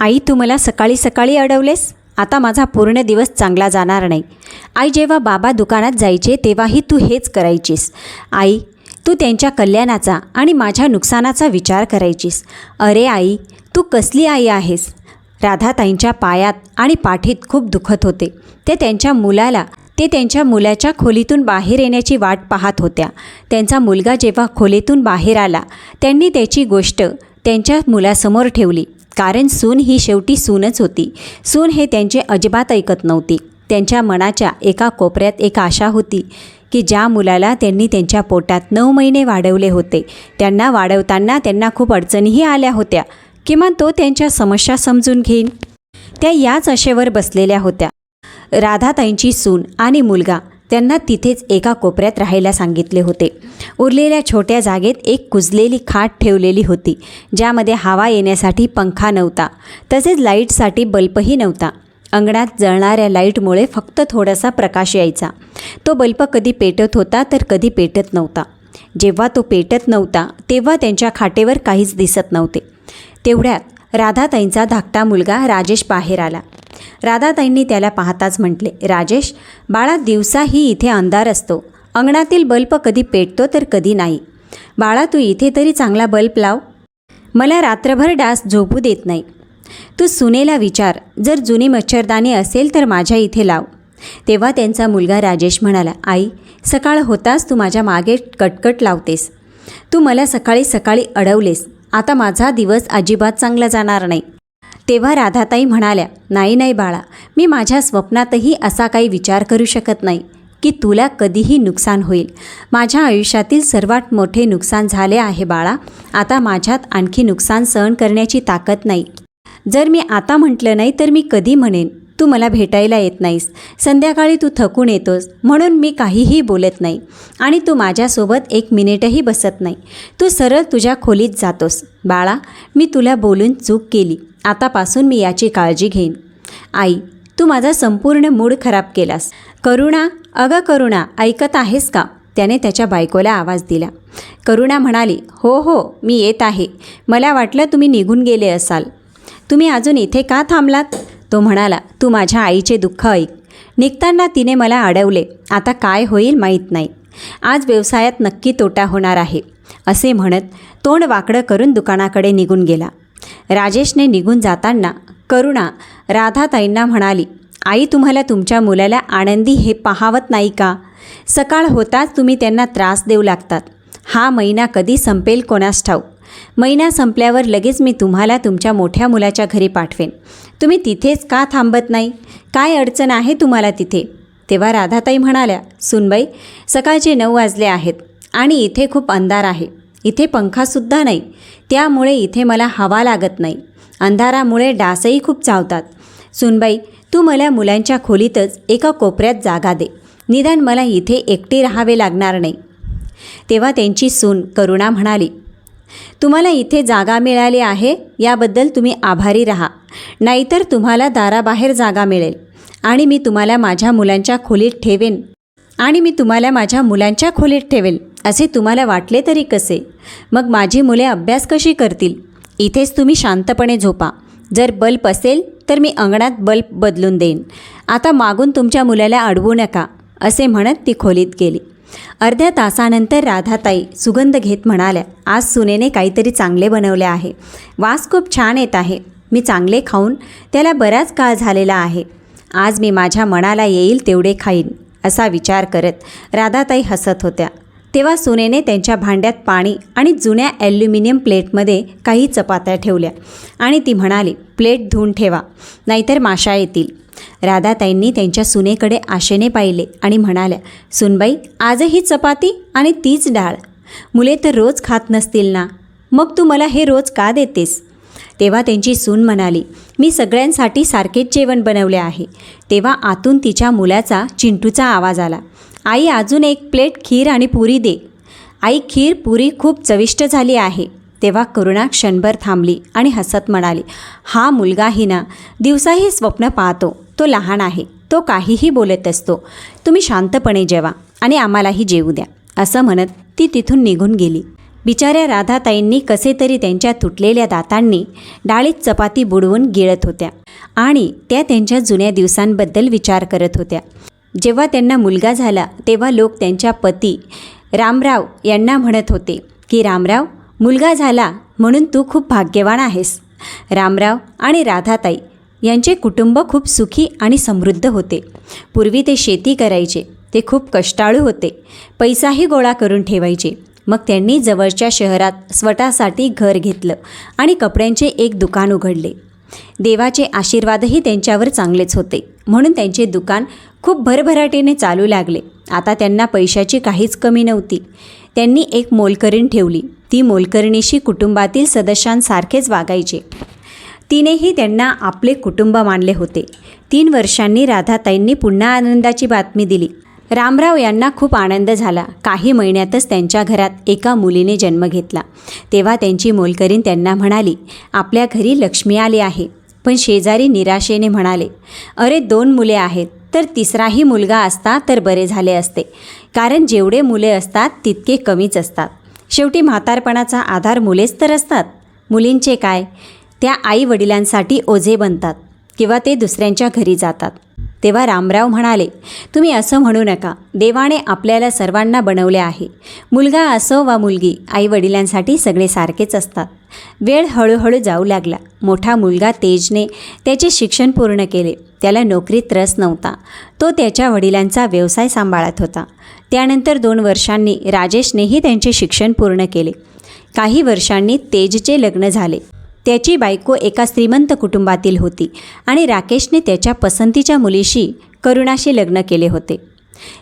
आई तू मला सकाळी सकाळी अडवलेस? आता माझा पूर्ण दिवस चांगला जाणार नाही. आई जेव्हा बाबा दुकानात जायचे तेव्हाही तू हेच करायचीस. आई तू त्यांच्या कल्याणाचा आणि माझ्या नुकसानाचा विचार करायचीस. अरे आई तू कसली आई आहेस? राधाताईंच्या पायात आणि पाठीत खूप दुखत होते. ते त्यांच्या मुलाला ते त्यांच्या मुलाच्या खोलीतून बाहेर येण्याची वाट पाहत होत्या. त्यांचा मुलगा जेव्हा खोलीतून बाहेर आला त्यांनी त्याची गोष्ट त्यांच्या मुलासमोर ठेवली. कारण सून ही शेवटी सूनच होती. सून हे त्यांचे अजिबात ऐकत नव्हती. त्यांच्या मनाच्या एका कोपऱ्यात एक आशा होती की ज्या मुलाला त्यांनी त्यांच्या पोटात नऊ महिने वाढवले होते त्यांना वाढवताना त्यांना खूप अडचणीही आल्या होत्या किमान तो त्यांच्या समस्या समजून घेईन. त्या याच आशेवर बसलेल्या होत्या. राधाताईंची सून आणि मुलगा त्यांना तिथेच एका कोपऱ्यात राहायला सांगितले होते. उरलेल्या छोट्या जागेत एक कुजलेली खाट ठेवलेली होती ज्यामध्ये हवा येण्यासाठी पंखा नव्हता तसेच लाईटसाठी बल्बही नव्हता. अंगणात जळणाऱ्या लाईटमुळे फक्त थोडासा प्रकाश यायचा. तो बल्ब कधी पेटत होता तर कधी पेटत नव्हता. जेव्हा तो पेटत नव्हता तेव्हा त्यांच्या खाटेवर काहीच दिसत नव्हते. तेवढ्यात राधाताईंचा धाकटा मुलगा राजेश बाहेर आला. राधाताईंनी त्याला पाहताच म्हटले राजेश बाळा दिवसाही इथे अंधार असतो. अंगणातील बल्ब कधी पेटतो तर कधी नाही. बाळा तू इथे तरी चांगला बल्ब लाव. मला रात्रभर डास झोपू देत नाही. तू सुनेला विचार. जर जुनी मच्छरदाणी असेल तर माझ्या इथे लाव. तेव्हा त्यांचा मुलगा राजेश म्हणाला आई सकाळ होताच तू माझ्या मागे कटकट लावतेस. तू मला सकाळी सकाळी अडवलेस. आता माझा दिवस अजिबात चांगला जाणार नाही. तेव्हा राधाताई म्हणाल्या नाही नाही बाळा मी माझ्या स्वप्नातही असा काही विचार करू शकत नाही की तुला कधीही नुकसान होईल. माझ्या आयुष्यातील सर्वात मोठे नुकसान झाले आहे बाळा. आता माझ्यात आणखी नुकसान सहन करण्याची ताकद नाही. जर मी आता म्हटलं नाही तर मी कधी म्हणेन तू मला भेटायला येत नाहीस. संध्याकाळी तू थकून येतोस. म्हणून मी काहीही बोलत नाही. आणि तू माझ्यासोबत एक मिनिटही बसत नाही. तू सरळ तुझ्या खोलीत जातोस. बाळा मी तुला बोलून चूक केली. आतापासून मी याची काळजी घेईन. आई तू माझा संपूर्ण मूड खराब केलास. करुणा अगं करुणा ऐकत आहेस का? त्याने त्याच्या बायकोला आवाज दिला. करुणा म्हणाली हो हो मी येत आहे. मला वाटलं तुम्ही निघून गेले असाल. तुम्ही अजून इथे का थांबलात? तो म्हणाला तू माझ्या आईचे दुःख ऐक. निघताना तिने मला अडवले. आता काय होईल माहीत नाही. आज व्यवसायात नक्की तोटा होणार आहे. असे म्हणत तोंड वाकडं करून दुकानाकडे निघून गेला. राजेशने निघून जाताना करुणा राधाताईंना म्हणाली आई तुम्हाला तुमच्या मुलाला आनंदी हे पाहावत नाही का? सकाळ होताच तुम्ही त्यांना त्रास देऊ लागतात. हा महिना कधी संपेल कोणास ठाऊक? महिना संपल्यावर लगेच मी तुम्हाला तुमच्या मोठ्या मुलाच्या घरी पाठवेन. तुम्ही तिथेच का थांबत नाही? काय अडचण आहे तुम्हाला तिथे? तेव्हा राधाताई म्हणाल्या सुनबाई सकाळचे नऊ वाजले आहेत आणि इथे खूप अंधार आहे. इथे पंखासुद्धा नाही. त्यामुळे इथे मला हवा लागत नाही. अंधारामुळे डासही खूप चावतात. सुनबाई तू मला मुलांच्या खोलीतच एका कोपऱ्यात जागा दे. निदान मला इथे एकटी राहावे लागणार नाही. तेव्हा त्यांची सून करुणा म्हणाली तुम्हाला इथे जागा मिळाली आहे याबद्दल तुम्ही आभारी राहा. नाहीतर तुम्हाला दाराबाहेर जागा मिळेल. आणि मी तुम्हाला माझ्या मुलांच्या खोलीत ठेवेन. आणि मी तुम्हाला माझ्या मुलांच्या खोलीत ठेवेल असे तुम्हाला वाटले तरी कसे? मग माझी मुले अभ्यास कशी करतील? इथेच तुम्ही शांतपणे झोपा. जर बल्ब असेल तर मी अंगणात बल्ब बदलून देईन. आता मागून तुमच्या मुलाला अडवू नका असे म्हणत ती खोलीत गेली. अर्ध्या तासानंतर राधाताई सुगंध घेत म्हणाल्या आज सुनेने काहीतरी चांगले बनवले आहे. वास खूप छान येत आहे. मी चांगले खाऊन त्याला बराच काळ झालेला आहे. आज मी माझ्या मनाला येईल तेवढे खाईन असा विचार करत राधाताई हसत होत्या. तेव्हा सुनेने त्यांच्या भांड्यात पाणी आणि जुन्या ॲल्युमिनियम प्लेटमध्ये काही चपात्या ठेवल्या आणि ती म्हणाली प्लेट धुवून ठेवा नाहीतर माशा येतील. राधाताईंनी त्यांच्या सुनेकडे आशेने पाहिले आणि म्हणाल्या सुनबाई आजही चपाती आणि तीच डाळ. मुले तर रोज खात नसतील ना. मग तू मला हे रोज का देतेस? तेव्हा त्यांची सून म्हणाली मी सगळ्यांसाठी सारखेच जेवण बनवले आहे. तेव्हा आतून तिच्या मुलाचा चिंटूचा आवाज आला आई अजून एक प्लेट खीर आणि पुरी दे. आई खीर पुरी खूप चविष्ट झाली आहे. तेव्हा करुणा क्षणभर थांबली आणि हसत म्हणाली हा मुलगाही ना दिवसाही स्वप्न पाहतो. तो लहान आहे. तो काहीही बोलत असतो. तुम्ही शांतपणे जेवा आणि आम्हालाही जेवू द्या. असं म्हणत ती तिथून निघून गेली. बिचाऱ्या राधाताईंनी कसे तरी त्यांच्या तुटलेल्या दातांनी डाळीत चपाती बुडवून गिळत होत्या आणि त्या त्यांच्या जुन्या दिवसांबद्दल विचार करत होत्या. जेव्हा त्यांना मुलगा झाला तेव्हा लोक त्यांच्या पती रामराव यांना म्हणत होते की रामराव मुलगा झाला म्हणून तू खूप भाग्यवान आहेस. रामराव आणि राधाताई यांचे कुटुंब खूप सुखी आणि समृद्ध होते. पूर्वी ते शेती करायचे ते खूप कष्टाळू होते. पैसाही गोळा करून ठेवायचे. मग त्यांनी जवळच्या शहरात स्वतःसाठी घर घेतलं आणि कपड्यांचे एक दुकान उघडले. देवाचे आशीर्वादही त्यांच्यावर चांगलेच होते. म्हणून त्यांचे दुकान खूप भरभराटीने चालू लागले. आता त्यांना पैशाची काहीच कमी नव्हती. त्यांनी एक मोलकरीण ठेवली. ती मोलकरणीशी कुटुंबातील सदस्यांसारखेच वागायचे. तिनेही त्यांना आपले कुटुंब मानले होते. तीन वर्षांनी राधाताईंनी पुन्हा आनंदाची बातमी दिली. रामराव यांना खूप आनंद झाला. काही महिन्यातच त्यांच्या घरात एका मुलीने जन्म घेतला. तेव्हा त्यांची मोलकरीण त्यांना म्हणाली आपल्या घरी लक्ष्मी आली आहे. पण शेजारी निराशेने म्हणाले अरे दोन मुले आहेत. तर तिसराही मुलगा असता तर बरे झाले असते. कारण जेवढे मुले असतात तितके कमीच असतात. शेवटी म्हातारपणाचा आधार मुलेच तर असतात. मुलींचे काय? त्या आई वडिलांसाठी ओझे बनतात किंवा ते दुसऱ्यांच्या घरी जातात. तेव्हा रामराव म्हणाले तुम्ही असं म्हणू नका. देवाने आपल्याला सर्वांना बनवले आहे. मुलगा असो वा मुलगी आई वडिलांसाठी सगळे सारखेच असतात. वेळ हळूहळू जाऊ लागला. मोठा मुलगा तेजने त्याचे शिक्षण पूर्ण केले. त्याला नोकरीत रस नव्हता. तो त्याच्या वडिलांचा व्यवसाय सांभाळत होता. त्यानंतर दोन वर्षांनी राजेशनेही त्यांचे शिक्षण पूर्ण केले. काही वर्षांनी तेजचे लग्न झाले. त्याची बायको एका श्रीमंत कुटुंबातील होती आणि राकेशने त्याच्या पसंतीच्या मुलीशी करुणाशी लग्न केले होते.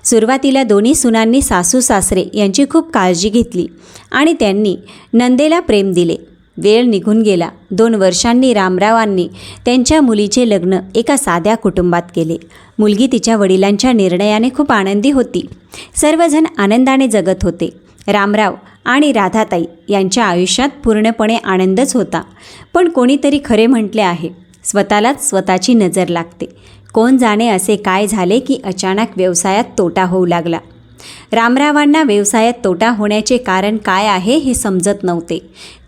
सुरुवातीला दोन्ही सुनांनी सासू सासरे यांची खूप काळजी घेतली आणि त्यांनी नंदेला प्रेम दिले. वेळ निघून गेला. दोन वर्षांनी रामरावांनी त्यांच्या मुलीचे लग्न एका साध्या कुटुंबात केले. मुलगी तिच्या वडिलांच्या निर्णयाने खूप आनंदी होती. सर्वजण आनंदाने जगत होते. रामराव आणि राधाताई यांच्या आयुष्यात पूर्णपणे आनंदच होता. पण कोणीतरी खरे म्हटले आहे. स्वतःलाच स्वतःची नजर लागते. कोण जाणे असे काय झाले की अचानक व्यवसायात तोटा होऊ लागला. रामरावांना व्यवसायात तोटा होण्याचे कारण काय आहे हे समजत नव्हते.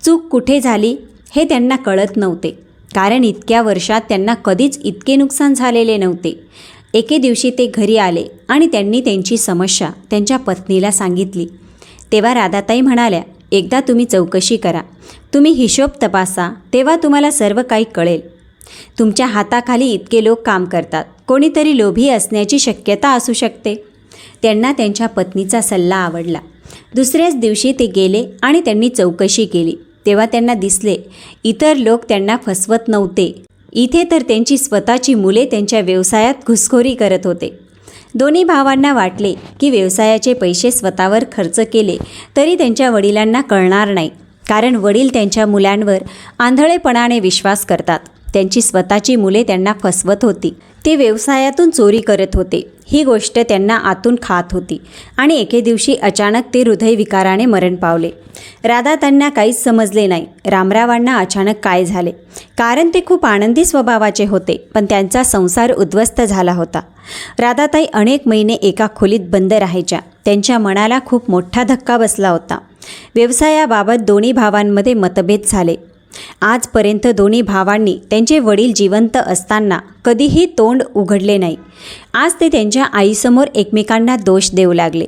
चूक कुठे झाली हे त्यांना कळत नव्हते. कारण इतक्या वर्षात त्यांना कधीच इतके नुकसान झालेले नव्हते. एके दिवशी ते घरी आले आणि त्यांनी त्यांची समस्या त्यांच्या पत्नीला सांगितली. तेव्हा राधाताई म्हणाल्या एकदा तुम्ही चौकशी करा. तुम्ही हिशोब तपासा तेव्हा तुम्हाला सर्व काही कळेल. तुमच्या हाताखाली इतके लोक काम करतात. कोणीतरी लोभी असण्याची शक्यता असू शकते. त्यांना त्यांच्या पत्नीचा सल्ला आवडला. दुसऱ्याच दिवशी ते गेले आणि त्यांनी चौकशी केली. तेव्हा त्यांना दिसले इतर लोक त्यांना फसवत नव्हते. इथे तर त्यांची स्वतःची मुले त्यांच्या व्यवसायात घुसखोरी करत होते. दोन्ही भावांना वाटले की व्यवसायाचे पैसे स्वतःवर खर्च केले तरी त्यांच्या वडिलांना कळणार नाही कारण वडील त्यांच्या मुलांवर आंधळेपणाने विश्वास करतात. त्यांची स्वतःची मुले त्यांना फसवत होती. ते व्यवसायातून चोरी करत होते. ही गोष्ट त्यांना आतून खात होती आणि एके दिवशी अचानक ते हृदयविकाराने मरण पावले. राधा त्यांना काहीच समजले नाही. रामरावांना अचानक काय झाले? कारण ते खूप आनंदी स्वभावाचे होते पण त्यांचा संसार उद्ध्वस्त झाला होता. राधाताई अनेक महिने एका खोलीत बंद राहायच्या. त्यांच्या मनाला खूप मोठा धक्का बसला होता. व्यवसायाबाबत दोन्ही भावांमध्ये मतभेद झाले. आजपर्यंत दोन्ही भावांनी त्यांचे वडील जिवंत असताना कधीही तोंड उघडले नाही. आज ते त्यांच्या आईसमोर एकमेकांना दोष देऊ लागले.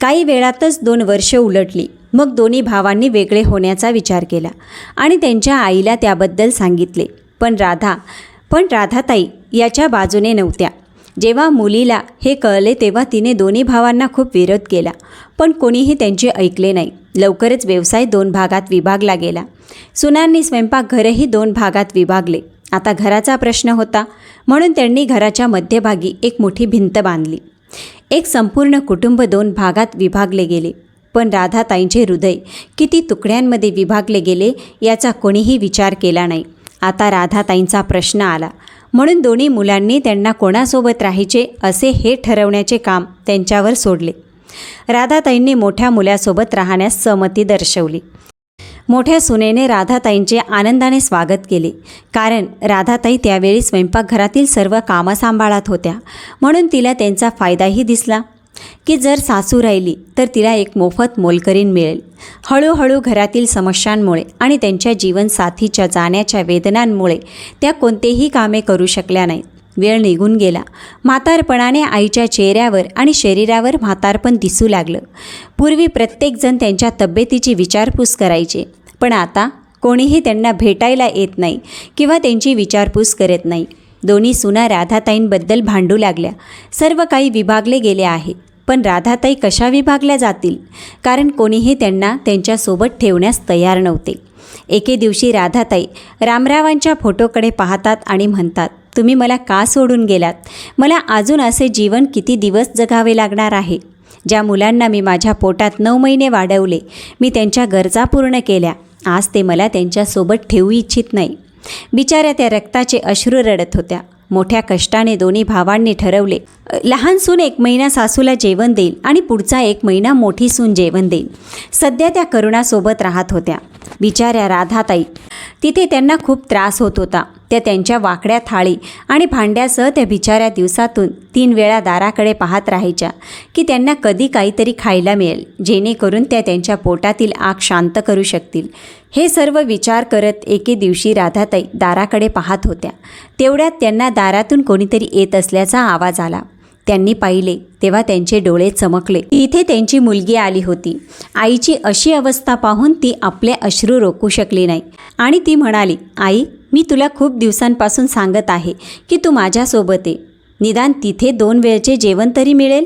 काही वेळातच दोन वर्ष उलटली. मग दोन्ही भावांनी वेगळे होण्याचा विचार केला आणि त्यांच्या आईला त्याबद्दल सांगितले. पण राधा पण राधाताई याच्या बाजूने नव्हत्या. जेव्हा मुलीला हे कळले तेव्हा तिने दोन्ही भावांना खूप विरोध केला. पण कोणीही त्यांचे ऐकले नाही. लवकरच व्यवसाय दोन भागात विभागला गेला. सुनांनी स्वयंपाकघरही दोन भागात विभागले. आता घराचा प्रश्न होता म्हणून त्यांनी घराच्या मध्यभागी एक मोठी भिंत बांधली. एक संपूर्ण कुटुंब दोन भागात विभागले गेले. पण राधाताईंचे हृदय किती तुकड्यांमध्ये विभागले गेले याचा कोणीही विचार केला नाही. आता राधाताईंचा प्रश्न आला म्हणून दोन्ही मुलांनी त्यांना कोणासोबत राहायचे असे हे ठरवण्याचे काम त्यांच्यावर सोडले. राधाताईंनी मोठ्या मुलासोबत राहण्यास सहमती दर्शवली. मोठ्या सुनेने राधाताईंचे आनंदाने स्वागत केले. कारण राधाताई त्यावेळी स्वयंपाकघरातील सर्व कामं सांभाळत होत्या. म्हणून तिला त्यांचा फायदाही दिसला. की जर सासू राहिली तर तिला एक मोफत मोलकरीण मिळेल. हळूहळू घरातील समस्यांमुळे आणि त्यांच्या जीवनसाथीच्या जाण्याच्या वेदनांमुळे त्या कोणतेही कामे करू शकल्या नाहीत. वेळ निघून गेला. म्हातारपणाने आईच्या चेहऱ्यावर आणि शरीरावर म्हातारपण दिसू लागलं. पूर्वी प्रत्येकजण त्यांच्या तब्येतीची विचारपूस करायचे. पण आता कोणीही त्यांना भेटायला येत नाही किंवा त्यांची विचारपूस करत नाही. दोन्ही सुना राधाताईंबद्दल भांडू लागल्या. सर्व काही विभागले गेले आहे. पण राधाताई कशा विभागल्या जातील? कारण कोणीही त्यांना त्यांच्यासोबत ठेवण्यास तयार नव्हते. एके दिवशी राधाताई रामरावांच्या फोटोकडे पाहतात आणि म्हणतात तुम्ही मला का सोडून गेलात? मला अजून असे जीवन किती दिवस जगावे लागणार आहे? ज्या मुलांना मी माझ्या पोटात नऊ महिने वाढवले मी त्यांच्या गरजा पूर्ण केल्या. आज ते मला त्यांच्यासोबत ठेवू इच्छित नाही. बिचाऱ्या त्या रक्ताचे अश्रू रडत होत्या. मोठ्या कष्टाने दोन्ही भावांनी ठरवले लहान सून एक महिना सासूला जेवण देईल आणि पुढचा एक महिना मोठी सून जेवण देईल. सध्या त्या करुणासोबत राहत होत्या. बिचाऱ्या राधाताई. तिथे त्यांना खूप त्रास होत होता. त्या त्यांच्या वाकड्या थाळी आणि भांड्यासह त्या बिचाऱ्या दिवसातून तीन वेळा दाराकडे पाहत राहायच्या की त्यांना कधी काहीतरी खायला मिळेल जेणेकरून त्या त्यांच्या पोटातील आग शांत करू शकतील. हे सर्व विचार करत एके दिवशी राधाताई दाराकडे पाहत होत्या. तेवढ्यात त्यांना दारातून कोणीतरी येत असल्याचा आवाज आला. त्यांनी पाहिले तेव्हा त्यांचे डोळे चमकले. इथे त्यांची मुलगी आली होती. आईची अशी अवस्था पाहून ती आपले अश्रू रोखू शकली नाही. आणि ती म्हणाली आई मी तुला खूप दिवसांपासून सांगत आहे की तू माझ्यासोबत आहे निदान तिथे दोन वेळचे जेवण तरी मिळेल?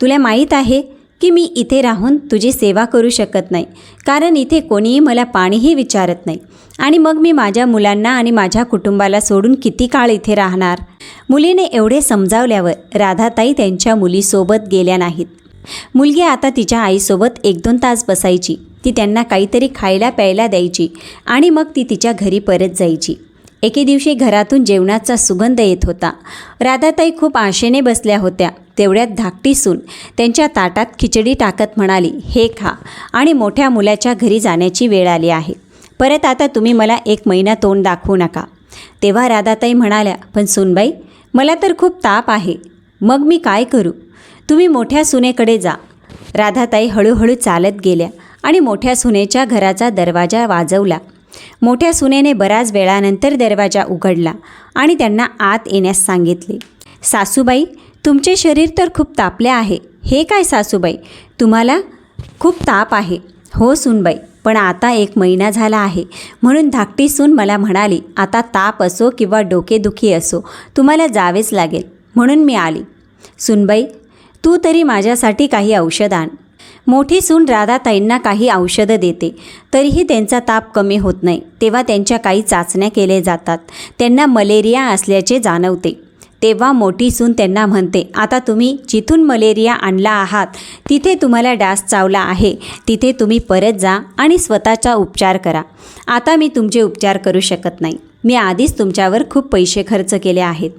तुला माहीत आहे की मी इथे राहून तुझी सेवा करू शकत नाही कारण इथे कोणीही मला पाणीही विचारत नाही. आणि मग मी माझ्या मुलांना आणि माझ्या कुटुंबाला सोडून किती काळ इथे राहणार? मुलीने एवढे समजावल्यावर राधाताई त्यांच्या मुलीसोबत गेल्या नाहीत. मुलगी आता तिच्या आईसोबत एक दोन तास बसायची. ती त्यांना काहीतरी खायला प्यायला द्यायची आणि मग ती तिच्या घरी परत जायची. एके दिवशी घरातून जेवणाचा सुगंध येत होता. राधाताई खूप आशेने बसल्या होत्या. तेवढ्यात धाकटी सून त्यांच्या ताटात खिचडी टाकत म्हणाली हे खा आणि मोठ्या मुलाच्या घरी जाण्याची वेळ आली आहे. परत आता तुम्ही मला एक महिना तोंड दाखवू नका. तेव्हा राधाताई म्हणाल्या पण सुनबाई मला तर खूप ताप आहे. मग मी काय करू? तुम्ही मोठ्या सुनेकडे जा. राधाताई हळूहळू चालत गेल्या आणि मोठ्या सुनेच्या घराचा दरवाजा वाजवला. मोठ्या सुनेने बऱ्याच वेळानंतर दरवाजा उघडला आणि त्यांना आत येण्यास सांगितले सासूबाई तुमचे शरीर तर खूप तापले आहे. हे काय सासूबाई? तुम्हाला खूप ताप आहे. हो सुनबाई पण आता एक महिना झाला आहे. म्हणून धाकटी सून मला म्हणाली आता ताप असो किंवा डोकेदुखी असो तुम्हाला जावेच लागेल. म्हणून मी आली. सुनबाई तू तरी माझ्यासाठी काही औषध आण. मोठी सून राधाताईंना काही औषधं देते. तरीही त्यांचा ताप कमी होत नाही. तेव्हा त्यांच्या काही चाचण्या केल्या जातात. त्यांना मलेरिया असल्याचे जाणवते. तेव्हा मोठी सून त्यांना म्हणते आता तुम्ही जिथून मलेरिया आणला आहात तिथे तुम्हाला डास चावला आहे. तिथे तुम्ही परत जा आणि स्वतःचा उपचार करा. आता मी तुमचे उपचार करू शकत नाही. मी आधीच तुमच्यावर खूप पैसे खर्च केले आहेत.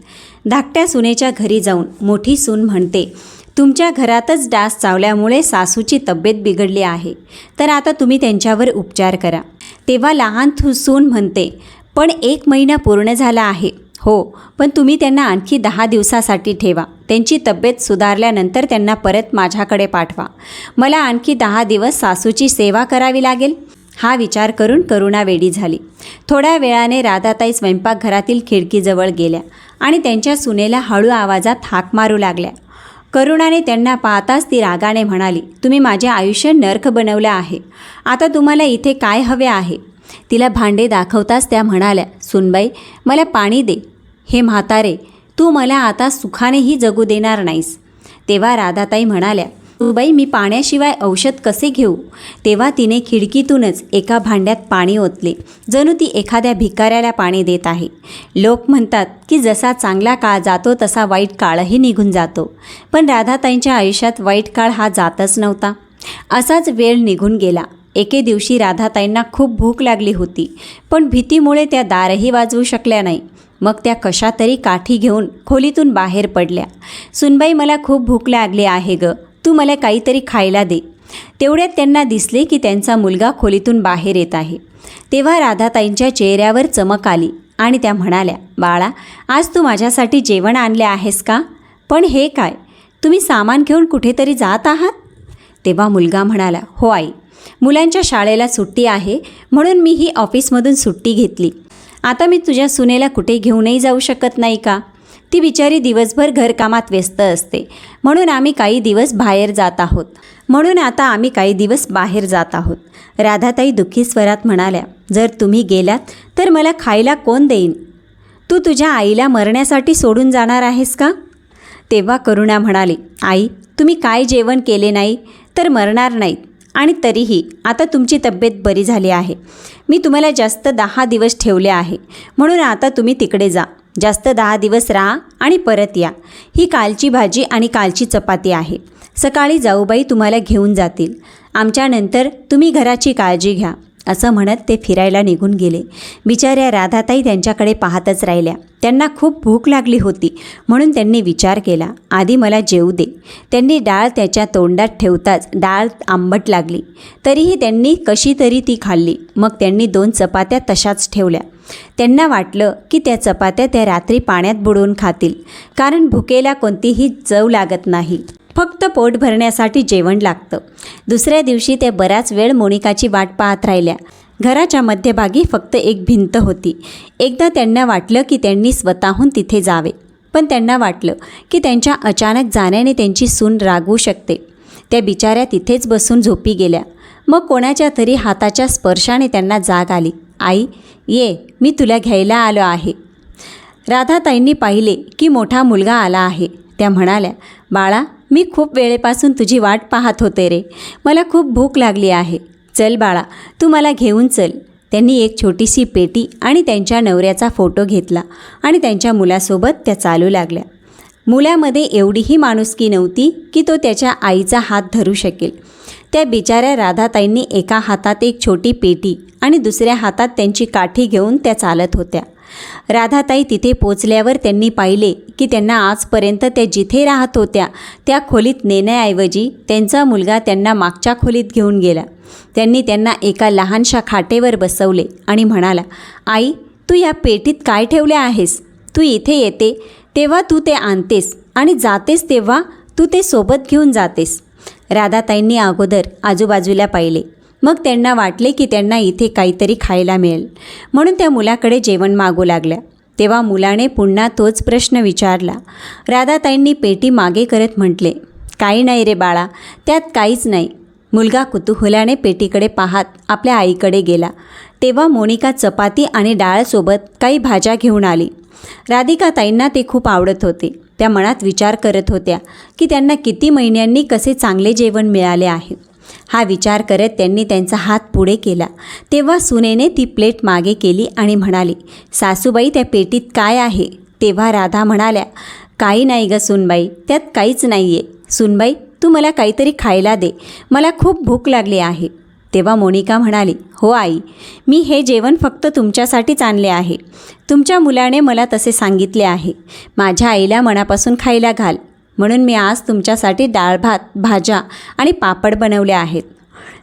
धाकट्या सुनेच्या घरी जाऊन मोठी सून म्हणते तुमच्या घरातच डास चावल्यामुळे सासूची तब्येत बिघडली आहे. तर आता तुम्ही त्यांच्यावर उपचार करा. तेव्हा लहान थुसून म्हणते पण एक महिना पूर्ण झाला आहे. हो पण तुम्ही त्यांना आणखी दहा दिवसासाठी ठेवा. त्यांची तब्येत सुधारल्यानंतर त्यांना परत माझ्याकडे पाठवा. मला आणखी दहा दिवस सासूची सेवा करावी लागेल. हा विचार करून करुणा वेडी झाली. थोड्या वेळाने राधाताई स्वयंपाकघरातील खिडकीजवळ गेल्या आणि त्यांच्या सुनेला हळू आवाजात हाक मारू लागल्या. करुणाने त्यांना पाहताच ती रागाने म्हणाली तुम्ही माझे आयुष्य नर्क बनवलं आहे. आता तुम्हाला इथे काय हवे आहे? तिला भांडे दाखवताच त्या म्हणाल्या सुनबाई मला पाणी दे. हे म्हातारे तू मला आता सुखानेही जगू देणार नाहीस. तेव्हा राधाताई म्हणाल्या बाई मी पाण्याशिवाय औषध कसे घेऊ? तेव्हा तिने खिडकीतूनच एका भांड्यात पाणी ओतले. जणू ती एखाद्या भिकाऱ्याला पाणी देत आहे. लोक म्हणतात की जसा चांगला काळ जातो तसा वाईट काळही निघून जातो. पण राधाताईंच्या आयुष्यात वाईट काळ हा जातच नव्हता. असाच वेळ निघून गेला. एके दिवशी राधाताईंना खूप भूक लागली होती. पण भीतीमुळे त्या दारही वाजवू शकल्या नाही. मग त्या कशा तरी काठी घेऊन खोलीतून बाहेर पडल्या. सुनबाई मला खूप भूक लागली आहे ग. तू मला काहीतरी खायला दे. तेवढ्यात त्यांना दिसले की त्यांचा मुलगा खोलीतून बाहेर येत आहे. तेव्हा राधाताईंच्या चेहऱ्यावर चमक आली आणि त्या म्हणाल्या बाळा आज तू माझ्यासाठी जेवण आणले आहेस का? पण हे काय? तुम्ही सामान घेऊन कुठेतरी जात आहात? तेव्हा मुलगा म्हणाला हो आई मुलांच्या शाळेला सुट्टी आहे म्हणून मी ही ऑफिसमधून सुट्टी घेतली. आता मी तुझ्या सुनेला कुठे घेऊनही जाऊ शकत नाही का? ती बिचारी दिवसभर घरकामात व्यस्त असते. म्हणून आम्ही काही दिवस बाहेर जात आहोत. म्हणून आता आम्ही काही दिवस बाहेर जात आहोत. राधाताई दुःखी स्वरात म्हणाल्या जर तुम्ही गेलात तर मला खायला कोण देईन? तू तुझ्या आईला मरण्यासाठी सोडून जाणार आहेस का? तेव्हा करुणा म्हणाली आई तुम्ही काय जेवण केले नाही? तर मरणार नाहीत. आणि तरीही आता तुमची तब्येत बरी झाली आहे. मी तुम्हाला जास्त दहा दिवस ठेवले आहे. म्हणून आता तुम्ही तिकडे जा. जास्त दहा दिवस राहा आणि परत या. ही कालची भाजी आणि कालची चपाती आहे. सकाळी जाऊबाई तुम्हाला घेऊन जातील. आमच्यानंतर तुम्ही घराची काळजी घ्या. असं म्हणत ते फिरायला निघून गेले. बिचाऱ्या राधाताई त्यांच्याकडे पाहतच राहिल्या. त्यांना खूप भूक लागली होती म्हणून त्यांनी विचार केला. आधी मला जेवू दे. त्यांनी डाळ त्याच्या तोंडात ठेवताच डाळ आंबट लागली. तरीही त्यांनी कशी तरी ती खाल्ली. मग त्यांनी दोन चपात्या तशाच ठेवल्या. त्यांना वाटलं की त्या चपात्या त्या रात्री पाण्यात बुडवून खातील. कारण भुकेला कोणतीही चव लागत नाही. फक्त पोट भरण्यासाठी जेवण लागतं. दुसऱ्या दिवशी त्या बराच वेळ मोनिकाची वाट पाहत राहिल्या. घराच्या मध्यभागी फक्त एक भिंत होती. एकदा त्यांना वाटलं की त्यांनी स्वतःहून तिथे जावे. पण त्यांना वाटलं की त्यांच्या अचानक जाण्याने त्यांची सून रागवू शकते. त्या बिचाऱ्या तिथेच बसून झोपी गेल्या. मग कोणाच्या तरी हाताच्या स्पर्शाने त्यांना जाग आली. आई ये मी तुला घ्यायला आलो आहे. राधाताईंनी पाहिले की मोठा मुलगा आला आहे. त्या म्हणाल्या बाळा मी खूप वेळेपासून तुझी वाट पाहत होते रे. मला खूप भूक लागली आहे. चल बाळा तू मला घेऊन चल. त्यांनी एक छोटीशी पेटी आणि त्यांच्या नवऱ्याचा फोटो घेतला आणि त्यांच्या मुलासोबत त्या चालू लागल्या. मुलामध्ये एवढीही माणुसकी नव्हती की तो त्याच्या आईचा हात धरू शकेल. त्या बिचाऱ्या राधाताईंनी एका हातात एक छोटी पेटी आणि दुसऱ्या हातात त्यांची काठी घेऊन त्या चालत होत्या. राधाताई तिथे पोचल्यावर त्यांनी पाहिले की त्यांना आजपर्यंत त्या जिथे राहत होत्या त्या खोलीत नेण्याऐवजी त्यांचा मुलगा त्यांना मागच्या खोलीत घेऊन गेला. त्यांनी त्यांना एका लहानशा खाटेवर बसवले आणि म्हणाला आई तू या पेटीत काय ठेवले आहेस? तू इथे येते तेव्हा तू ते आणतेस आणि जातेस तेव्हा तू ते सोबत घेऊन जातेस. राधाताईंनी अगोदर आजूबाजूला पाहिले. मग त्यांना वाटले की त्यांना इथे काहीतरी खायला मिळेल. म्हणून त्या मुलाकडे जेवण मागू लागल्या. तेव्हा मुलाने पुन्हा तोच प्रश्न विचारला. राधाताईंनी पेटी मागे करत म्हटले काही नाही रे बाळा त्यात काहीच नाही. मुलगा कुतूहलाने पेटीकडे पाहत आपल्या आईकडे गेला. तेव्हा मोनिका चपाती आणि डाळसोबत काही भाज्या घेऊन आली. राधिकाताईंना ते खूप आवडत होते. त्या मनात विचार करत होत्या की त्यांना किती महिन्यांनी कसे चांगले जेवण मिळाले आहे. हा विचार करत त्यांनी त्यांचा हात पुढे केला. तेव्हा सुनेने ती प्लेट मागे केली आणि म्हणाली सासूबाई त्या पेटीत काय आहे? तेव्हा राधा म्हणाल्या काही नाही ग सुनबाई त्यात काहीच नाही आहे सुनबाई तू मला काहीतरी खायला दे. मला खूप भूक लागली आहे. तेव्हा मोनिका म्हणाली हो आई मी हे जेवण फक्त तुमच्यासाठीच आणले आहे. तुमच्या मुलाने मला तसे सांगितले आहे. माझ्या आईला मनापासून खायला घाल. म्हणून मी आज तुमच्यासाठी डाळ भात भाज्या आणि पापड बनवले आहेत.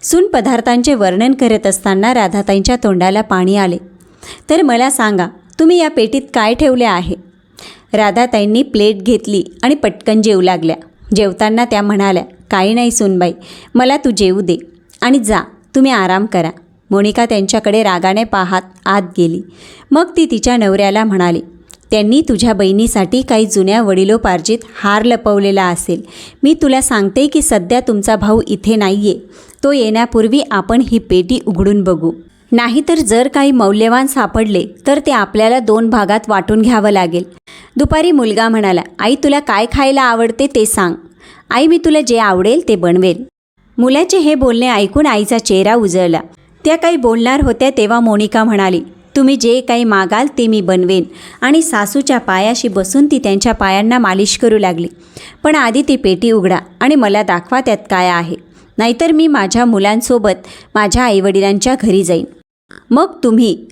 सून पदार्थांचे वर्णन करत असताना राधाताईंच्या तोंडाला पाणी आले. तर मला सांगा तुम्ही या पेटीत काय ठेवले आहे? राधाताईंनी प्लेट घेतली आणि पटकन जेवू लागल्या. जेवताना त्या म्हणाल्या काही नाही सुनबाई मला तू जेवू दे आणि जा तुम्ही आराम करा. मोनिका त्यांच्याकडे रागाने पाहात आत गेली. मग ती तिच्या नवऱ्याला म्हणाली त्यांनी तुझ्या बहिणीसाठी काही जुन्या वडिलोपार्जित हार लपवलेला असेल. मी तुला सांगते की सध्या तुमचा भाऊ इथे नाही आहे तो येण्यापूर्वी आपण ही पेटी उघडून बघू. नाहीतर जर काही मौल्यवान सापडले तर ते आपल्याला दोन भागात वाटून घ्यावं लागेल. दुपारी मुलगा म्हणाला आई तुला काय खायला आवडते ते सांग. आई मी तुला जे आवडेल ते बनवेल. मुलाचे हे बोलणे ऐकून आईचा चेहरा उजळला. त्या काही बोलणार होत्या तेव्हा मोनिका म्हणाली तुम्ही जे काही मागाल ते मी बनवेन. आणि सासूच्या पायाशी बसून ती त्यांच्या पायांना मालिश करू लागली. पण आधी ती पेटी उघडा आणि मला दाखवा त्यात काय आहे. नाहीतर मी माझ्या मुलांसोबत माझ्या आईवडिलांच्या घरी जाईन. मग तुम्ही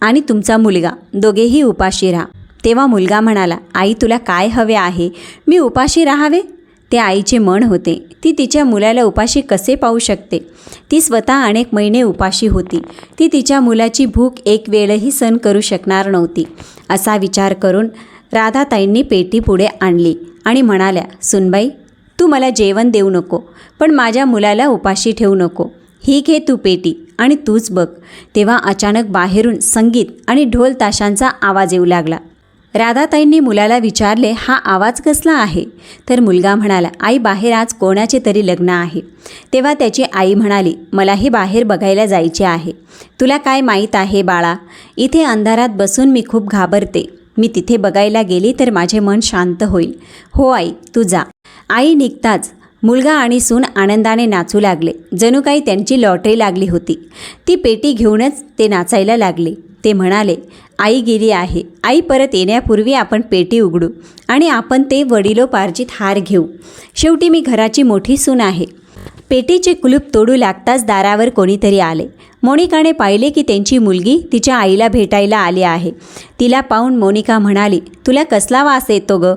आणि तुमचा मुलगा दोघेही उपाशी राहा. तेव्हा मुलगा म्हणाला आई तुला काय हवे आहे? मी उपाशी राहावे? ते आईचे मन होते. ती तिच्या मुलाला उपाशी कसे पाहू शकते? ती स्वतः अनेक महिने उपाशी होती. ती तिच्या मुलाची भूक एक वेळही सहन करू शकणार नव्हती. असा विचार करून राधाताईंनी पेटी पुढे आणली आणि म्हणाल्या सुनबाई तू मला जेवण देऊ नको पण माझ्या मुलाला उपाशी ठेवू नको. ही घे तू पेटी आणि तूच बघ. तेव्हा अचानक बाहेरून संगीत आणि ढोल ताशांचा आवाज येऊ लागला. राधाताईंनी मुलाला विचारले हा आवाज कसला आहे? तर मुलगा म्हणाला आई बाहेर आज कोणाचे तरी लग्न आहे. तेव्हा त्याची आई म्हणाली मलाही बाहेर बघायला जायचे आहे. तुला काय माहीत आहे बाळा? इथे अंधारात बसून मी खूप घाबरते. मी तिथे बघायला गेली तर माझे मन शांत होईल. हो आई तू जा. आई निघताच मुलगा आणि सून आनंदाने नाचू लागले. जणू काही त्यांची लॉटरी लागली होती. ती पेटी घेऊनच ते नाचायला लागले. ते म्हणाले आई गेली आहे. आई परत येण्यापूर्वी आपण पेटी उघडू आणि आपण ते वडिलोपार्जित हार घेऊ. शेवटी मी घराची मोठी सून आहे. पेटीचे कुलूप तोडू लागताच दारावर कोणीतरी आले. मोनिकाने पाहिले की त्यांची मुलगी तिच्या आईला भेटायला आली आहे. तिला पाहून मोनिका म्हणाली तुला कसला वास येतो गं?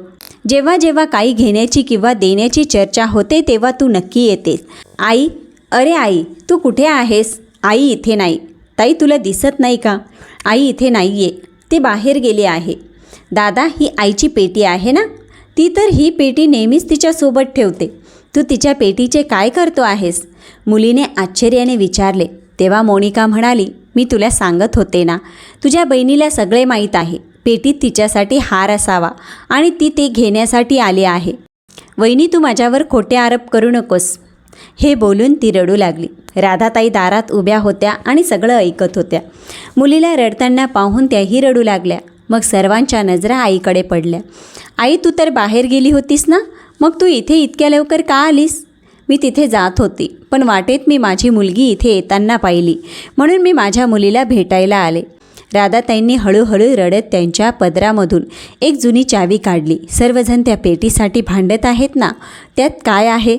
जेव्हा जेव्हा काही घेण्याची किंवा देण्याची चर्चा होते तेव्हा तू नक्की येतेस. आई अरे आई तू कुठे आहेस? आई इथे नाही. ताई तुला दिसत नाही का? आई इथे नाही आहे ते बाहेर गेले आहे. दादा ही आईची पेटी आहे ना? ती तर ही पेटी नेहमीच तिच्यासोबत ठेवते. तू तिच्या पेटीचे काय करतो आहेस? मुलीने आश्चर्याने विचारले. तेव्हा मोनिका म्हणाली मी तुला सांगत होते ना तुझ्या बहिणीला सगळे माहीत आहे. पेटीत तिच्यासाठी हार असावा आणि ती ते घेण्यासाठी आली आहे. वहिनी तू माझ्यावर खोटे आरोप करू नकोस. हे बोलून ती रडू लागली. राधाताई दारात उभ्या होत्या आणि सगळं ऐकत होत्या. मुलीला रडताना पाहून त्याही रडू लागल्या. मग सर्वांच्या नजरा आईकडे पडल्या. आई तू तर बाहेर गेली होतीस ना? मग तू इथे इतक्या लवकर का आलीस? मी तिथे जात होती पण वाटेत मी माझी मुलगी इथे येताना पाहिली. म्हणून मी माझ्या मुलीला भेटायला आले. राधाताईंनी हळूहळू रडत त्यांच्या पदरामधून एक जुनी चावी काढली. सर्वजण त्या पेटीसाठी भांडत आहेत ना? त्यात काय आहे?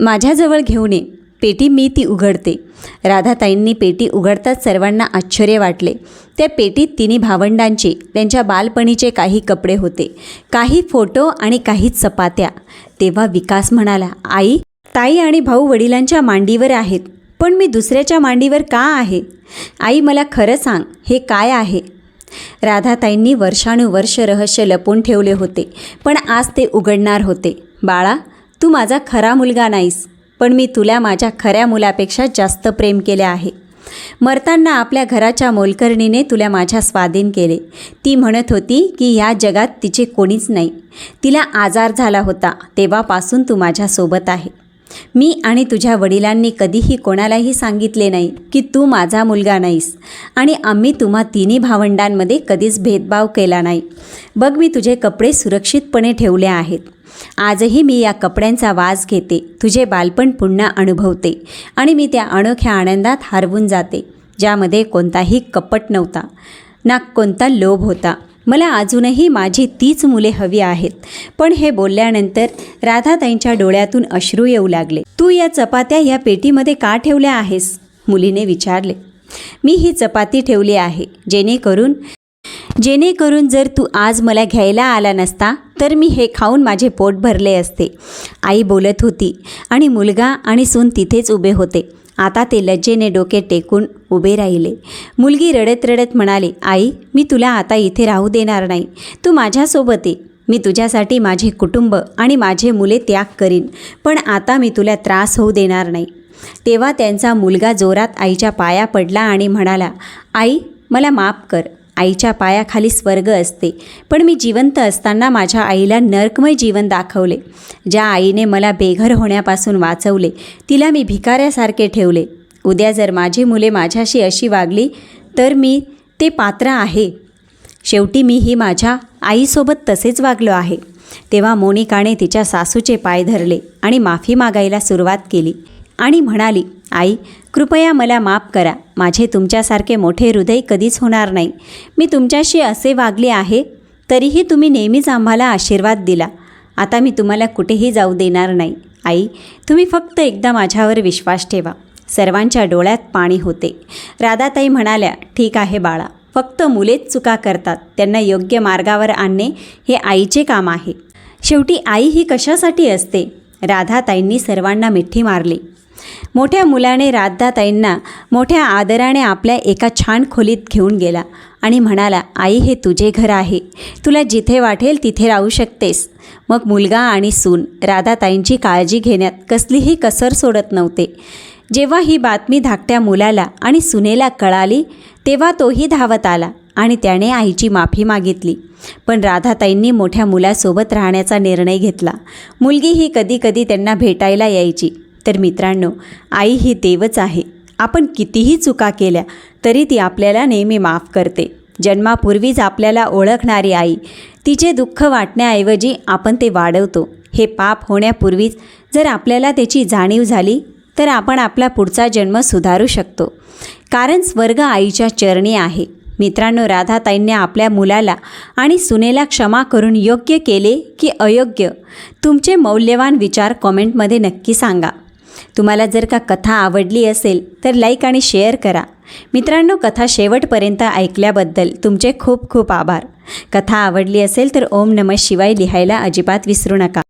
माझ्याजवळ घेऊन ये पेटी मी ती उघडते. राधाताईंनी पेटी उघडताच सर्वांना आश्चर्य वाटले. त्या पेटीत तिन्ही भावंडांचे त्यांच्या बालपणीचे काही कपडे होते. काही फोटो आणि काही चपात्या तेव्हा विकास म्हणाला आई ताई आणि भाऊ वडिलांच्या मांडीवर आहेत. पण मी दुसऱ्याच्या मांडीवर का आहे? आई मला खरं सांग हे काय आहे? राधाताईंनी वर्षानुवर्ष रहस्य लपून ठेवले होते पण आज ते उघडणार होते. बाळा तू माझा खरा मुलगा नाहीस पण मी तुला माझ्या खऱ्या मुलापेक्षा जास्त प्रेम केले आहे. मरताना आपल्या घराच्या मोलकर्णीने तुला माझ्या स्वाधीन केले. ती म्हणत होती की ह्या जगात तिचे कोणीच नाही. तिला आजार झाला होता तेव्हापासून तू माझ्यासोबत आहे. मी आणि तुझ्या वडिलांनी कधीही कोणालाही सांगितले नाही की तू माझा मुलगा नाहीस. आणि आम्ही तुम्हा तिन्ही भावंडांमध्ये कधीच भेदभाव केला नाही. बघ मी तुझे कपडे सुरक्षितपणे ठेवले आहेत. आजही मी या कपड्यांचा वास घेते. तुझे बालपण पुन्हा अनुभवते. आणि मी त्या अनोख्या आनंदात हरवून जाते ज्यामध्ये कोणताही कपट नव्हता. ना कोणता लोभ होता. मला अजूनही माझी तीच मुले हवी आहेत. पण हे बोलल्यानंतर राधाताईंच्या डोळ्यातून अश्रू येऊ लागले. तू या चपात्या या पेटीमध्ये का ठेवल्या आहेस? मुलीने विचारले. मी ही चपाती ठेवली आहे. जेणेकरून जेणेकरून जर तू आज मला घ्यायला आला नसता तर मी हे खाऊन माझे पोट भरले असते. आई बोलत होती आणि मुलगा आणि सून तिथेच उभे होते. आता ते लज्जेने डोके टेकून उभे राहिले. मुलगी रडत रडत म्हणाली आई मी तुला आता इथे राहू देणार नाही. तू माझ्यासोबत ये. मी तुझ्यासाठी माझे कुटुंब आणि माझे मुले त्याग करीन पण आता मी तुला त्रास होऊ देणार नाही. तेव्हा त्यांचा मुलगा जोरात आईच्या पाया पडला आणि म्हणाला आई मला माफ कर. आईच्या पायाखाली स्वर्ग असते. पण मी जिवंत असताना माझ्या आईला नरकमय जीवन दाखवले. ज्या आईने मला बेघर होण्यापासून वाचवले तिला मी भिकाऱ्यासारखे ठेवले. उद्या जर माझी मुले माझ्याशी अशी वागली तर मी ते पात्र आहे. शेवटी मी ही माझ्या आईसोबत तसेच वागलो आहे. तेव्हा मोनिकाने तिच्या सासूचे पाय धरले आणि माफी मागायला सुरुवात केली. आणि म्हणाली आई कृपया मला माफ करा. माझे तुमच्यासारखे मोठे हृदय कधीच होणार नाही. मी तुमच्याशी असे वागले आहे तरीही तुम्ही नेहमीच आम्हाला आशीर्वाद दिला. आता मी तुम्हाला कुठेही जाऊ देणार नाही. आई तुम्ही फक्त एकदा माझ्यावर विश्वास ठेवा. सर्वांच्या डोळ्यात पाणी होते. राधाताई म्हणाल्या ठीक आहे बाळा. फक्त मुलेच चुका करतात. त्यांना योग्य मार्गावर आणणे हे आईचे काम आहे. शेवटी आई ही कशासाठी असते? राधाताईंनी सर्वांना मिठी मारली. मोठ्या मुलाने राधाताईंना मोठ्या आदराने आपल्या एका छान खोलीत घेऊन गेला आणि म्हणाला आई हे तुझे घर आहे. तुला जिथे वाटेल तिथे राहू शकतेस. मग मुलगा आणि सून राधाताईंची काळजी घेण्यात कसलीही कसर सोडत नव्हते. जेव्हा ही बातमी धाकट्या मुलाला आणि सुनेला कळाली तेव्हा तोही धावत आला आणि त्याने आईची माफी मागितली. पण राधाताईंनी मोठ्या मुलासोबत राहण्याचा निर्णय घेतला. मुलगी ही कधीकधी त्यांना भेटायला यायची. तर मित्रांनो आई ही देवच आहे. आपण कितीही चुका केल्या तरी ती आपल्याला नेहमी माफ करते. जन्मापूर्वीच आपल्याला ओळखणारी आई तिचे दुःख वाटण्याऐवजी आपण ते वाढवतो. हे पाप होण्यापूर्वीच जर आपल्याला त्याची जाणीव झाली तर आपण आपला पुढचा जन्म सुधारू शकतो. कारण स्वर्ग आईच्या चरणी आहे. मित्रांनो राधाताईंनी आपल्या मुलाला आणि सुनेला क्षमा करून योग्य केले की अयोग्य? तुमचे मौल्यवान विचार कॉमेंटमध्ये नक्की सांगा. तुम्हाला जर का कथा आवडली असेल तर लाईक आणि शेअर करा. मित्रांनो कथा शेवटपर्यंत ऐकल्याबद्दल तुमचे खूप खूप आभार. कथा आवडली असेल तर ओम नमः शिवाय लिहायला अजिबात विसरू नका.